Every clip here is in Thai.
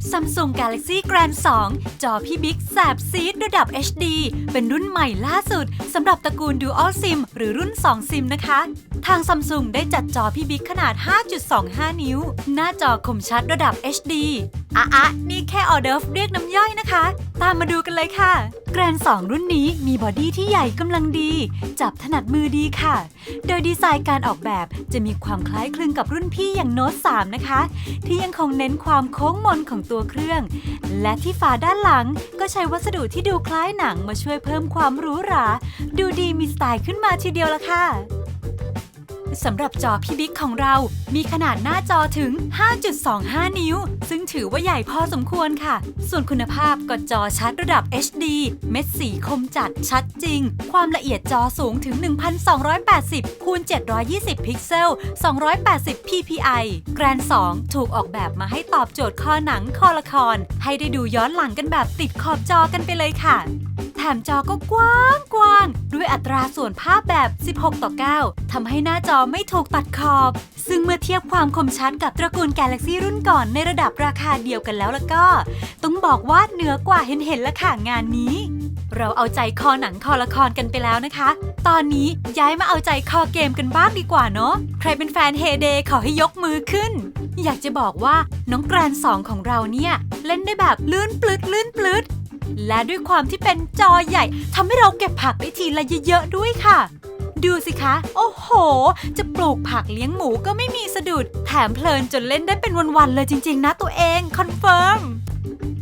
Samsung Galaxy Grand 2 จอพี่บิ๊กแสบซีดระดับ HD เป็นรุ่นใหม่ล่าสุดสำหรับตระกูล Dual SIM หรือรุ่น2 SIM นะคะ ทาง Samsung ได้จัดจอพี่บิ๊กขนาด 5.25 นิ้ว หน้าจอคมชัดระดับ HD อะอะนี่แค่ออเดอร์ฟเรียกน้ำย่อยนะคะ ตามมาดูกันเลยค่ะ Grand 2รุ่นนี้มีบอดี้ที่ใหญ่กำลังดี จับถนัดมือดีค่ะ โดยดีไซน์การออกแบบจะมีความคล้ายคลึงกับรุ่นพี่อย่างโน้ต3นะคะ ที่ยังคงเน้นความโค้งมนของตัวเครื่อง และที่ฝาด้านหลังก็ใช้วัสดุที่ดูคล้ายหนังมาช่วยเพิ่มความหรูหรา ดูดีมีสไตล์ขึ้นมาทีเดียวละค่ะ สำหรับจอพี่บิ๊กของเรา มีขนาดหน้าจอถึง 5.25 นิ้ว ซึ่งถือว่าใหญ่พอสมควรค่ะ ส่วนคุณภาพก็จอชัดระดับ HD เม็ดสีคมจัดชัดจริง ความละเอียดจอสูงถึง 1,280คูณ720 พิกเซล 280 ppi แกรน 2 ถูกออกแบบมาให้ตอบโจทย์คอหนังคอละคร ให้ได้ดูย้อนหลังกันแบบติดขอบจอกันไปเลยค่ะ แถมจอก็กว้างกว้าง ด้วยอัตราส่วนภาพแบบ 16 ต่อ 9 ทำให้หน้าจอไม่ถูกตัดขอบ ซึ่งเมื่อเทียบความคมชัดกับตระกูล Galaxy รุ่นก่อนในระดับราคาเดียวกันแล้วแล้วก็ ต้องบอกว่าเหนือกว่าเห็นเห็นละค่ะงานนี้ เราเอาใจคอหนังคอละครกันไปแล้วนะคะ ตอนนี้ย้ายมาเอาใจคอเกมกันบ้างดีกว่าเนาะ ใครเป็นแฟนเฮเดขอให้ยกมือขึ้น อยากจะบอกว่าน้องแกรนสองของเราเนี่ย เล่นได้แบบลื่นปลืดลื่นปลืด และด้วยความที่เป็นจอใหญ่ทำให้เราเก็บผักได้ทีละเยอะๆด้วยค่ะ ดูสิคะ โอ้โห จะปลูกผักเลี้ยงหมูก็ไม่มีสะดุด แถมเพลินจนเล่นได้เป็นวันๆเลยจริง ๆ นะตัวเองคอนเฟิร์ม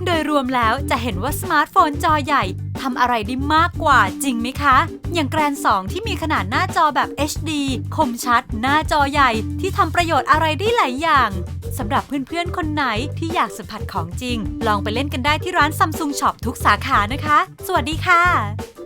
โดยรวมแล้วจะเห็นว่าสมาร์ทโฟนจอใหญ่ทำอะไรได้มากกว่าจริงไหมคะ อย่างแกรน 2 ที่มีขนาดหน้าจอแบบ HD คมชัด หน้าจอใหญ่ที่ทำประโยชน์อะไรได้หลายอย่าง สำหรับเพื่อนๆ คนไหนที่อยากสัมผัสของจริง ลองไปเล่นกันได้ที่ร้านซัมซุงช็อปทุกสาขานะคะ สวัสดีค่ะ